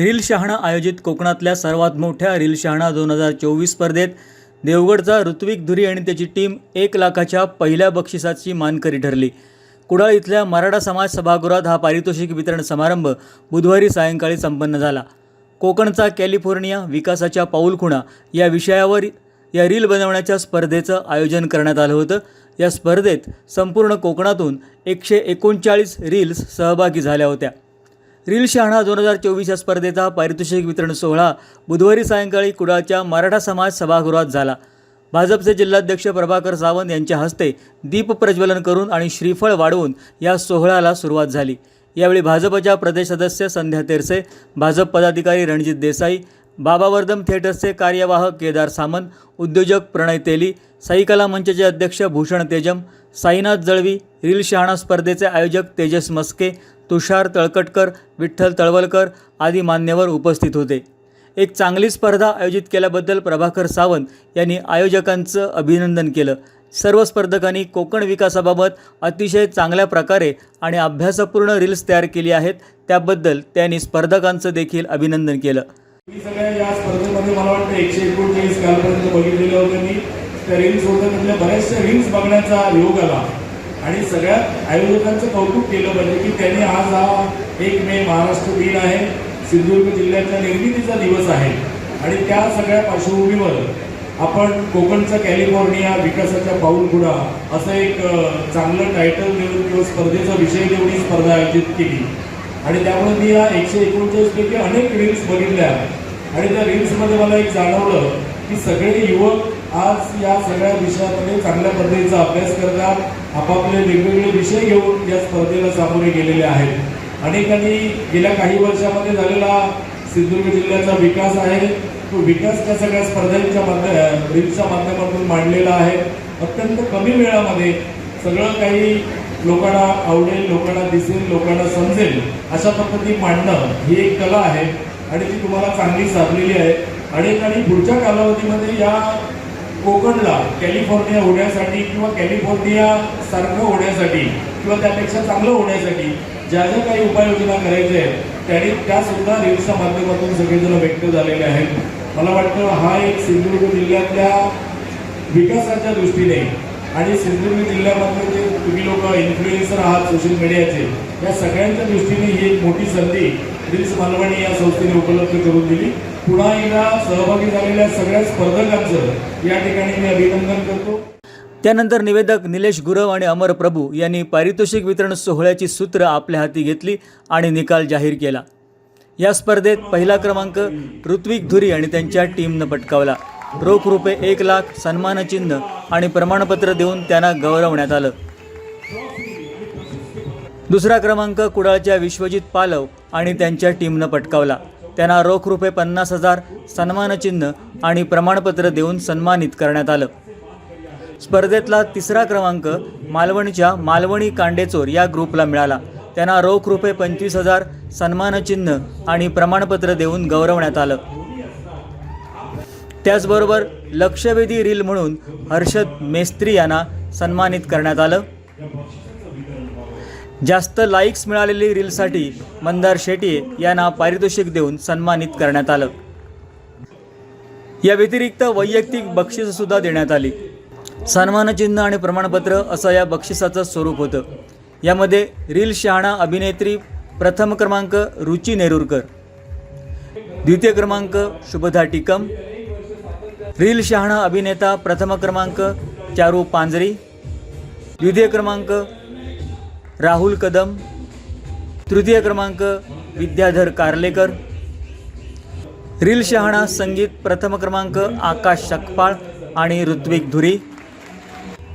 Reel शहाणा आयोजित कोकणातल्या सर्वात मोठ्या रील शहाणा दोन हजार चोवीस स्पर्धेत देवगडचा ऋत्विक धुरी आणि त्याची टीम एक लाखाच्या पहिल्या बक्षिसाची मानकरी ठरली. कुडाळ इथल्या मराठा समाज सभागृहात हा पारितोषिक वितरण समारंभ बुधवारी सायंकाळी संपन्न झाला. कोकणचा कॅलिफोर्निया विकासाच्या पाऊलखुणा या विषयावर या रील बनवण्याच्या स्पर्धेचं आयोजन करण्यात आलं होतं. या स्पर्धेत संपूर्ण कोकणातून एकशे एकोणचाळीस रील्स सहभागी झाल्या होत्या. रील शहाणा दोन हजार चोवीस या स्पर्धेचा पारितोषिक वितरण सोहळा बुधवारी सायंकाळी कुडाळच्या मराठा समाज सभागृहात झाला. भाजपचे जिल्हाध्यक्ष प्रभाकर सावंत यांच्या हस्ते दीप प्रज्वलन करून आणि श्रीफळ वाढवून या सोहळ्याला सुरुवात झाली. यावेळी भाजपच्या प्रदेश सदस्य संध्या तेरसे भाजप पदाधिकारी रणजित देसाई बाबावर्धम थिएटर्सचे कार्यवाह केदार सामंत उद्योजक प्रणय तेली साईकला मंचचे अध्यक्ष भूषण तेजम साईनाथ जळवी रील शहाणा स्पर्धेचे आयोजक तेजस मस्के तुषार तळकटकर विठ्ठल तळवलकर आदी मान्यवर उपस्थित होते. एक चांगली स्पर्धा आयोजित केल्याबद्दल प्रभाकर सावंत यांनी आयोजकांचं अभिनंदन केलं. सर्व स्पर्धकांनी कोकण विकासाबाबत अतिशय चांगल्या प्रकारे आणि अभ्यासपूर्ण रील्स तयार केली आहेत त्याबद्दल त्यांनी स्पर्धकांचं देखील अभिनंदन केलं. मी सगळ्या या स्पर्धेमध्ये मला वाटतं एकशे एकोणचाळीस कालपर्यंत बघितलेलं होतं मी. त्या रील्स होत्या तिथल्या बऱ्याचशा रील्स बघण्याचा योग आला. आणि सगळ्यात आयोजकांचं कौतुक केलं पाहिजे की त्यांनी आज हा एक मे महाराष्ट्र दिन आहे. सिंधुदुर्ग जिल्ह्याच्या निर्मितीचा दिवस आहे. आणि त्या सगळ्या पार्श्वभूमीवर आपण कोकणचा कॅलिफोर्निया विकासाच्या पाऊलगुडा असं एक चांगलं टायटल देऊन किंवा स्पर्धेचा विषय देऊन ही स्पर्धा आयोजित केली. आणि त्यामुळे मी या एकशे एकोणचाळीस पैकी अनेक रील्स बघितल्या. आणि त्या रील्समध्ये मला एक जाणवलं की सगळे युवक आज या सगळ्या विषयामध्ये चांगल्या पद्धतीचा अभ्यास करतात. आपापले वेगवेगळे विषय घेऊन या स्पर्धेला सामोरे गेलेले आहेत. अनेकांनी गेल्या काही वर्षामध्ये झालेला सिंधुदुर्ग जिल्ह्याचा विकास आहे. तो विकास त्या सगळ्या स्पर्धांच्या माध्यम रील्सच्या माध्यमातून मांडलेला आहे. अत्यंत कमी वेळामध्ये सगळं काही लोकांना आवडेल लोकांना दिसेल लोकांना समजेल अशा पद्धती मांडणं ही एक कला आहे आणि ती तुम्हाला चांगली साधलेली आहे. अनेकांनी पुढच्या कालावधीमध्ये या कोकणला कॅलिफोर्निया होण्यासाठी किंवा कॅलिफोर्निया सारखं होण्यासाठी किंवा त्यापेक्षा चांगलं होण्यासाठी ज्या ज्या काही उपाययोजना करायच्या आहेत त्याने त्या सुद्धा माध्यमातून सगळेजण व्यक्त झालेले आहेत. मला वाटतं हा एक सिंधुदुर्ग जिल्ह्यातल्या विकासाच्या दृष्टीने आणि सिंधुदुर्ग जिल्ह्यामधले जे तुम्ही लोक इन्फ्लुएन्सर आहात सोशल मीडियाचे या सगळ्यांच्या दृष्टीने ही एक मोठी संधी रिल्स मालवणी या संस्थेने उपलब्ध करून दिली. पुन्हा एकदा सहभागी झालेल्या सगळ्या स्पर्धकांचं या ठिकाणी मी अभिनंदन करतो. त्यानंतर निवेदक निलेश गुरव आणि अमर प्रभू यांनी पारितोषिक वितरण सोहळ्याची सूत्र आपल्या हाती घेतली आणि निकाल जाहीर केला. या स्पर्धेत पहिला क्रमांक ऋत्विक धुरी आणि त्यांच्या टीमनं पटकावला. रोख रुपये एक लाख सन्मानचिन्ह आणि प्रमाणपत्र देऊन त्यांना गौरवण्यात आलं. दुसरा क्रमांक कुडाळच्या विश्वजित पालव आणि त्यांच्या टीमनं पटकावला. त्यांना रोख रुपये पन्नास हजार सन्मानचिन्ह आणि प्रमाणपत्र देऊन सन्मानित करण्यात आलं. स्पर्धेतला तिसरा क्रमांक मालवणीच्या मालवणी कांडेचोर या ग्रुपला मिळाला. त्यांना रोख रुपये पंचवीस हजार सन्मानचिन्ह आणि प्रमाणपत्र देऊन गौरवण्यात आलं. त्याचबरोबर लक्षवेधी रील म्हणून हर्षद मेस्त्री यांना सन्मानित करण्यात आलं. जास्त लाईक्स मिळालेली रीलसाठी मंदार शेट्ये यांना पारितोषिक देऊन सन्मानित करण्यात आलं. या व्यतिरिक्त वैयक्तिक बक्षीससुद्धा देण्यात आली. सन्मानचिन्ह आणि प्रमाणपत्र असं या बक्षिसाचं स्वरूप होतं. यामध्ये रील शहाणा अभिनेत्री प्रथम क्रमांक रुची नेरुरकर द्वितीय क्रमांक शुभदा टिकम रील शहाणा अभिनेता प्रथम क्रमांक चारू पांजरी द्वितीय क्रमांक राहुल कदम तृतीय क्रमांक विद्याधर कारलेकर. रील शहाणा संगीत प्रथम क्रमांक आकाश शकपाळ आणि ऋत्विक धुरी.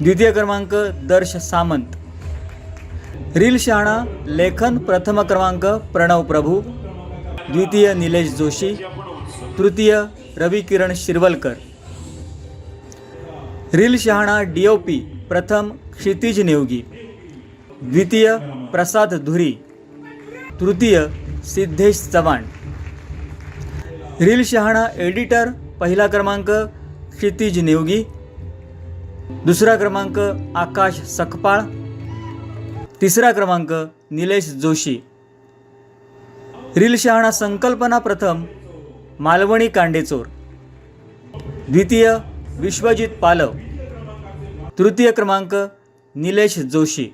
द्वितीय क्रमांक दर्श सामंत. रील शहाणा लेखन प्रथम क्रमांक प्रणव प्रभू. द्वितीय निलेश जोशी. तृतीय रवी किरण शिरवलकर. रील शहाणा डी ओ पी प्रथम क्षितिज नेवगी. द्वितीय प्रसाद धुरी तृतीय सिद्धेश चव्हाण. रील शहाणा एडिटर पहिला क्रमांक क्षितिज नेवगी दुसरा क्रमांक आकाश सकपाळ तिसरा क्रमांक निलेश जोशी. रील शहाणा संकल्पना प्रथम मालवणी कांडेचोर. द्वितीय विश्वजित पालव तृतीय क्रमांक निलेश जोशी.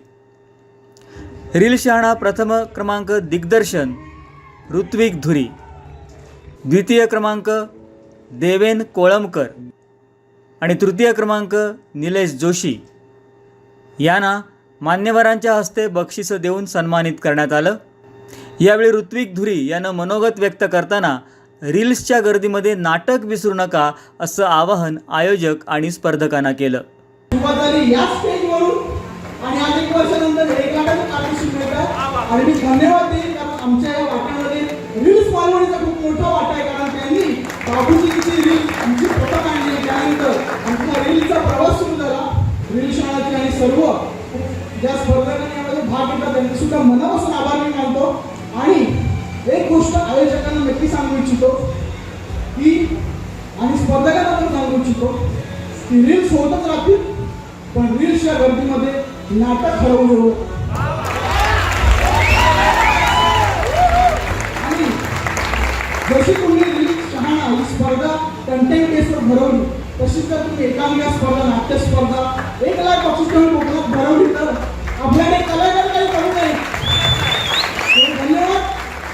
रील शहाणा प्रथम क्रमांक दिग्दर्शन ऋत्विक धुरी. द्वितीय क्रमांक देवेन कोळंबकर. आणि तृतीय क्रमांक निलेश जोशी. यांना मान्यवरांच्या हस्ते बक्षिसं देऊन सन्मानित करण्यात आलं. यावेळी ऋत्विक धुरी यानं मनोगत व्यक्त करताना रील्सच्या गर्दीमध्ये नाटक विसरू नका असं आवाहन आयोजक आणि स्पर्धकांना केलं. आणि मी धन्यवाद देईन कारण आमच्या या वाट्यामध्ये रील्स मालवणीचा खूप मोठा वाटा आहे कारण त्यांनी बाबूजींची रील आमची प्रथा आणली त्यानंतर आमचा रीलचा प्रवास सुरू झाला. रील शाळाची आणि सर्व ज्या स्पर्धकांनी यामध्ये भाग घेतला त्यांचे सुद्धा मनापासून आभार मी मानतो. आणि एक गोष्ट आयोजकांना नक्की सांगू इच्छितो की आणि स्पर्धकांना पण सांगू इच्छितो की रील्स होतच राहतील पण रील्सच्या गर्दीमध्ये नाटक हरवू जशी तुम्ही रील्स शहाणा ही स्पर्धा कंटेंट बेसवर भरवली. तशीच जर तुम्ही एकांकिका स्पर्धा नाट्य स्पर्धा एक लाख बक्षीस घेऊन कोकणात भरवली तर आपल्याकडे कलाकार काही करू नये धन्यवाद.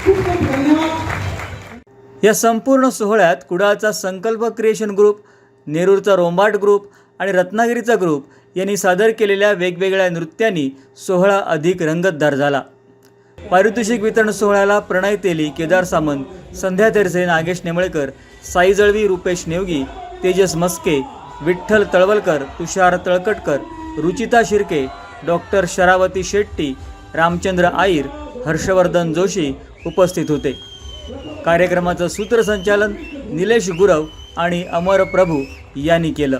खूप खूप धन्यवाद. या संपूर्ण सोहळ्यात कुडाळचा संकल्प क्रिएशन ग्रुप नेरूरचा रोंबाट ग्रुप आणि रत्नागिरीचा ग्रुप यांनी सादर केलेल्या वेगवेगळ्या नृत्यांनी सोहळा अधिक रंगतदार झाला. पारितोषिक वितरण सोहळ्याला प्रणय तेली केदार सामंत संध्या तेरसे नागेश नेमळेकर साई जळवी रुपेश नेवगी तेजस मस्के विठ्ठल तळवलकर तुषार तळकटकर रुचिता शिर्के डॉक्टर शरावती शेट्टी रामचंद्र आईर हर्षवर्धन जोशी उपस्थित होते. कार्यक्रमाचं सूत्रसंचालन निलेश गुरव आणि अमर प्रभू यांनी केलं.